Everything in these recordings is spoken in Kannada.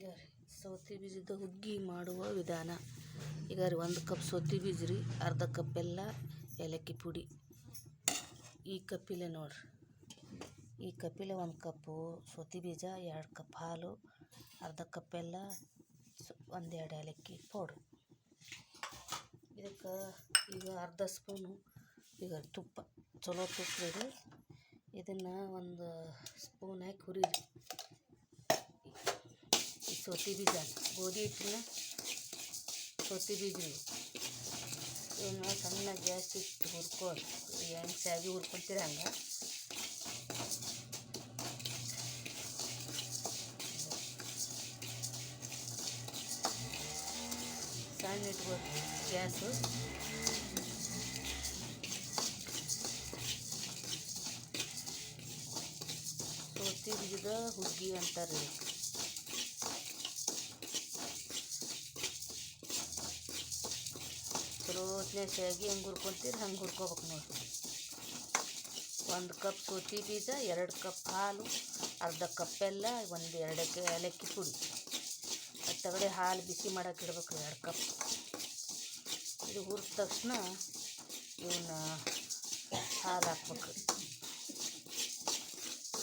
ಈಗ ರೀ. ಸೌತಿ ಬೀಜದ ಹುಗ್ಗಿ ಮಾಡುವ ವಿಧಾನ. ಈಗ ರೀ ಒಂದು ಕಪ್ ಸೌತಿ ಬೀಜ ರೀ, ಅರ್ಧ ಕಪ್ ಬೆಲ್ಲ ಏಲಕ್ಕಿ ಪುಡಿ. ಈ ಕಪ್ಪಿಲೆ ನೋಡ್ರಿ. ಈ ಕಪ್ಪಿಲೆ ಒಂದು ಕಪ್ಪು ಸೌತಿ ಬೀಜ ಎರಡು ಕಪ್ ಹಾಲು, ಅರ್ಧ ಕಪ್ ಬೆಲ್ಲ ಒಂದೆರಡು ಏಲಕ್ಕಿ ಪೌಡ್ರ್. ಇದಕ್ಕೆ ಈಗ ಅರ್ಧ ಸ್ಪೂನು ಈಗ ತುಪ್ಪ. ಚಲೋ ತುಪ್ಪ ರೀ ಇದನ್ನು ಒಂದು ಸ್ಪೂನ್ ಹಾಕಿ ಹುರಿರಿ. ಸೌತಿ ಬೀಜ ಗೋಧಿ ಹಿಟ್ಟಿನ ಸೌತಿ ಬೀಜ ರೀ ಇವನ್ನ ಸಣ್ಣ ಗ್ಯಾಸ್ ಇಟ್ಟು ಹುರ್ಕೊ ಹೆಂಗೆ ಸ್ಯಾಗಿ ಹುರ್ಕೊಂತೀರ ಹಂಗೆ ಸಣ್ಣ ಇಟ್ಬೋದು ಗ್ಯಾಸು ಸೌತಿ ಬೀಜದ ಹುಗ್ಗಿ ಅಂತಾರೆ ಚಲೋತ್ನೆ ಶಾಗಿ ಹೆಂಗೆ ಹುರ್ಕೊಂತೀರಿ ಹಂಗೆ ಹುರ್ಕೋಬೇಕು ನೋಡಿರಿ ಒಂದು ಕಪ್ ಸೌತಿ ಬೀಜ, ಎರಡು ಕಪ್ ಹಾಲು, ಅರ್ಧ ಕಪ್ ಬೆಲ್ಲ, ಒಂದು ಎರಡಕ್ಕೆ ಏಲಕ್ಕಿ ಪುಡಿ. ತಗಡೆ ಹಾಲು ಬಿಸಿ ಮಾಡಕ್ಕೆ ಇಡ್ಬೇಕು ಎರಡು ಕಪ್. ಇದು ಹುರಿದ ತಕ್ಷಣ ಇವನ್ನ ಹಾಲು ಹಾಕ್ಬೇಕು.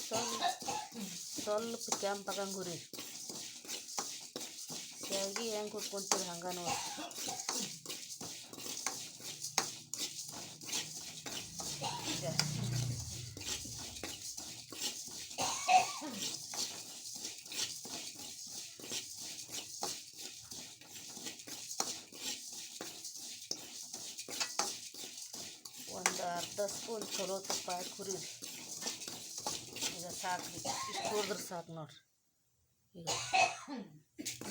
ಸ್ವಲ್ಪ ಸ್ವಲ್ಪ ಕೆಂಪಾಗಂಗೆ ಹುರಿ ಶಾವಿಗೆ ಹೆಂಗೆ ಹುರ್ಕೊಂತೀರಿ ಹಂಗೆ ನೋಡಿ ಈಗ ಒಂದು ಅರ್ಧ ಸ್ಪೂನ್ ಚಲೋ ತುಪ್ಪ ಹಾಕಿ ಹುರಿರಿ ಈಗ ಸಾಕು ಇಷ್ಟು ಹುರಿದ್ರೆ ಸಾಕು ನೋಡ್ರಿ. ಈಗ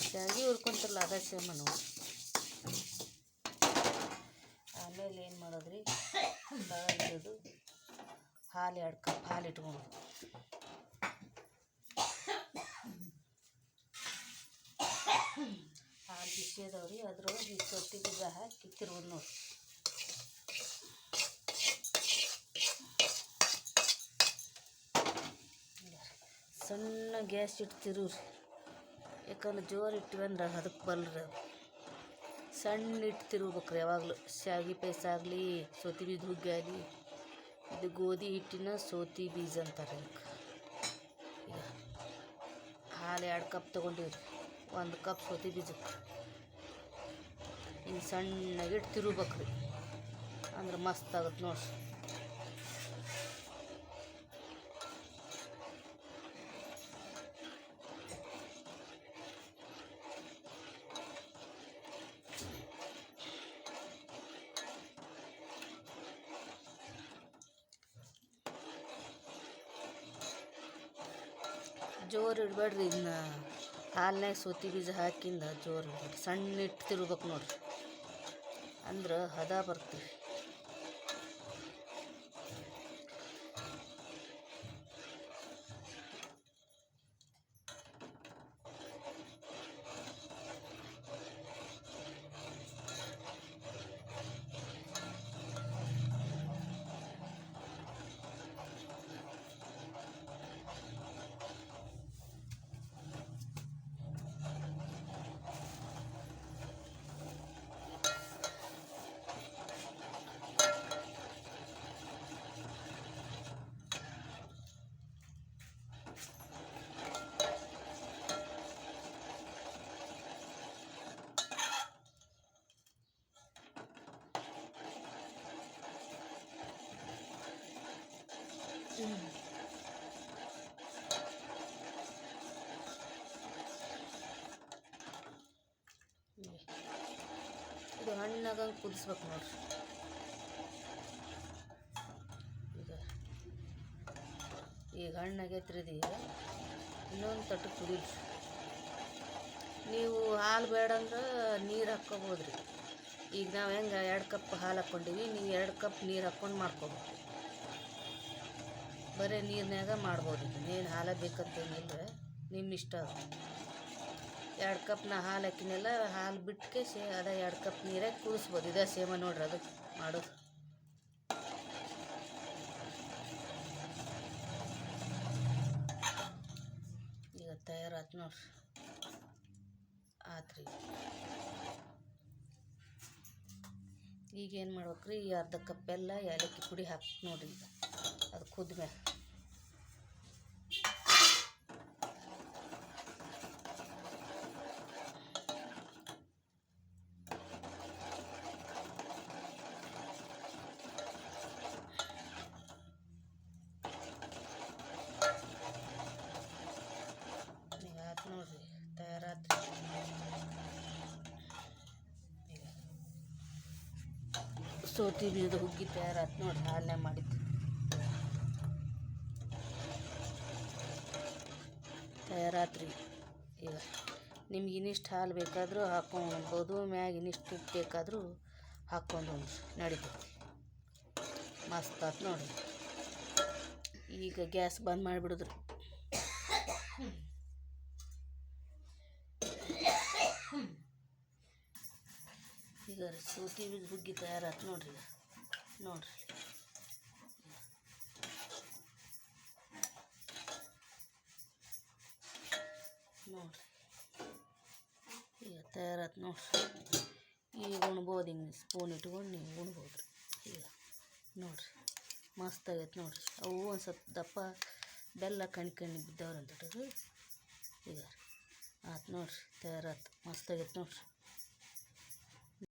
ಶಾವಿಗೆ ಹುರ್ಕೊಂತಾರಲ್ಲ ಅದ ಸೇಮ ನೋಡಿ ಆಮೇಲೆ ಏನು ಮಾಡೋದ್ರಿ? ಬೆಳಗ್ಗೆದು ಹಾಲು, ಎರಡು ಕಪ್ ಹಾಲು ಇಟ್ಕೊಂಡು ಹಾಲು ಬಿಸಿ ಅದಾವ್ರಿ ಅದ್ರೊಳಗೆ ಈ ಬೀಜ ಹಾಕಿ ತಿರುವುದು ನೋಡಿ ಸಣ್ಣ ಗ್ಯಾಸ್ ಇಟ್ಟು ರೀ ಯಾಕಂದ್ರೆ ಜೋರು ಇಟ್ಟಿವಿ ಅಂದ್ರೆ ಅದಕ್ಕೆ ಬಲ್ರಿ ಅದು. ಸಣ್ಣ ಇಟ್ಟು ತಿರುಗ್ಬೇಕ್ರಿ ಯಾವಾಗಲೂ. ಶಾವಿಗೆ ಪಾಯಸ ಆಗಲಿ, ಸೋತಿ ಬೀಜ ಹುಗ್ಗಿ ಆಗಲಿ, ಇದು ಗೋಧಿ ಹಿಟ್ಟಿನ ಸೋತಿ ಬೀಜ ಅಂತಾರೆ ಈಗ. ಹಾಲು ಎರಡು ಕಪ್ ತೊಗೊಂಡಿವ್ರಿ. ಒಂದು ಕಪ್ ಸೋತಿ ಬೀಜಕ್ಕೆ. ಹಿಂಗೆ ಸಣ್ಣಗಿಟ್ಟು ತಿರುಗ್ಬೇಕ್ರಿ ಅಂದ್ರೆ ಮಸ್ತ್ ಆಗುತ್ತೆ ನೋಡ್ರಿ. ಜೋರು ಇಡಬೇಡ್ರಿ ಇದನ್ನ ಹಾಲ್ನಾಗ ಸೂತಿ ಬೀಜ ಹಾಕಿಂದ ಜೋರು ಇಡ್ಬೇಡ್ರಿ. ಸಣ್ಣ ಇಟ್ಟು ತಿರುಗ್ಬೇಕು ನೋಡ್ರಿ. ಅಂದ್ರೆ ಹದ ಬರ್ತೀವಿ ಇದು ಹಣ್ಣಾಗಂಗೆ ಕುದಿಸ್ಬೇಕು ನೋಡ್ರಿ. ಈಗ ಈಗ ಹಣ್ಣಾಗೈತ್ರಿ ಈಗ ಇನ್ನೊಂದು ತಟ್ಟು ಕುದೀರಿ. ನೀವು ಹಾಲು ಬೇಡ ಅಂದ್ರೆ ನೀರು ಹಾಕ್ಕೋಬೋದ್ರಿ. ಈಗ ನಾವು ಹೆಂಗೆ ಎರಡು ಕಪ್ ಹಾಲು ಹಾಕ್ಕೊಂಡೀವಿ ನೀವು ಎರಡು ಕಪ್ ನೀರು ಹಾಕ್ಕೊಂಡು ಮಾಡ್ಕೋಬೇಕು ಬರೀ ನೀರಿನಾಗ ಮಾಡ್ಬೋದು. ಏನು ಹಾಲು ಬೇಕಂತೇನಿಲ್ಲ ನಿಮ್ಮ ಇಷ್ಟ ಎರಡು ಕಪ್ ನಾ ಹಾಲು ಹಾಕಿನೆಲ್ಲ, ಹಾಲು ಬಿಟ್ಟಕ್ಕೆ ಸೇ ಅದ ಎರಡು ಕಪ್ ನೀರಾಗಿ ಕುದಿಸ್ಬೋದು ಇದೇ ಸೇಮ ನೋಡ್ರಿ ಅದು ಮಾಡೋದು. ಈಗ ತಯಾರಾತು ನೋಡ್ರಿ. ಆತ್ರಿ. ಈಗ ಏನು ಮಾಡ್ಬೇಕ್ರಿ? ಈ ಅರ್ಧ ಕಪ್ ಬೆಲ್ಲ ಏಲಕ್ಕಿ ಪುಡಿ ಹಾಕಿ ನೋಡಿರಿ ಈಗ. ಅದು ಈಗ ಆತು ನೋಡ್ರಿ ತಯಾರಾತ್ರಿ ಈಗ ಸೋತಿ ಬೀಜದ ಹುಗ್ಗಿ ತಯಾರಾತು ನೋಡಿ ಹಾಲನ್ಯಾಗ ಮಾಡಿದ್ದು. ತಯಾರಾತ್ರಿ. ಈಗ ನಿಮ್ಗೆ ಇನ್ನಿಷ್ಟು ಹಾಲು ಬೇಕಾದರೂ ಹಾಕೊಂಡ್ಬೋದು ಮ್ಯಾಗ ಇನ್ನಿಷ್ಟು ಉಪ್ಪು ಬೇಕಾದರೂ ಹಾಕ್ಕೊಂಡು ಉಣ್ರಿ ನಡಿತೈತಿ. ಮಸ್ತ್ ಆತು ನೋಡ್ರಿ ಈಗ ಗ್ಯಾಸ್ ಬಂದ್ ಮಾಡಿಬಿಡುದ್ರಿ ಈಗ ರೀ ಸೂತಿ ಬೀಜ ಹುಗ್ಗಿ ತಯಾರಾತು ನೋಡ್ರಿ. ನೋಡ್ರಿ. ನೋಡ್ರಿ. ಈಗ ತಯಾರಾತು ನೋಡ್ರಿ. ಈಗ ಉಣ್ಬೋದು ಹಿಂಗೆ ಸ್ಪೂನ್ ಇಟ್ಕೊಂಡು ನೀವು ಉಣ್ಬೋದು ರೀ ಈಗ ನೋಡ್ರಿ. ಮಸ್ತ್ ಆಗೈತೆ ನೋಡ್ರಿ. ಅವು ಒಂದು ಸ್ವಲ್ಪ ದಪ್ಪ, ಬೆಲ್ಲ ಕಣ್ ಕಣ್ಣಿ ಅಂತ ಈಗ ಆತು ನೋಡ್ರಿ. ತಯಾರಾತು ಮಸ್ತ್ ಆಗೈತೆ ನೋಡ್ರಿ.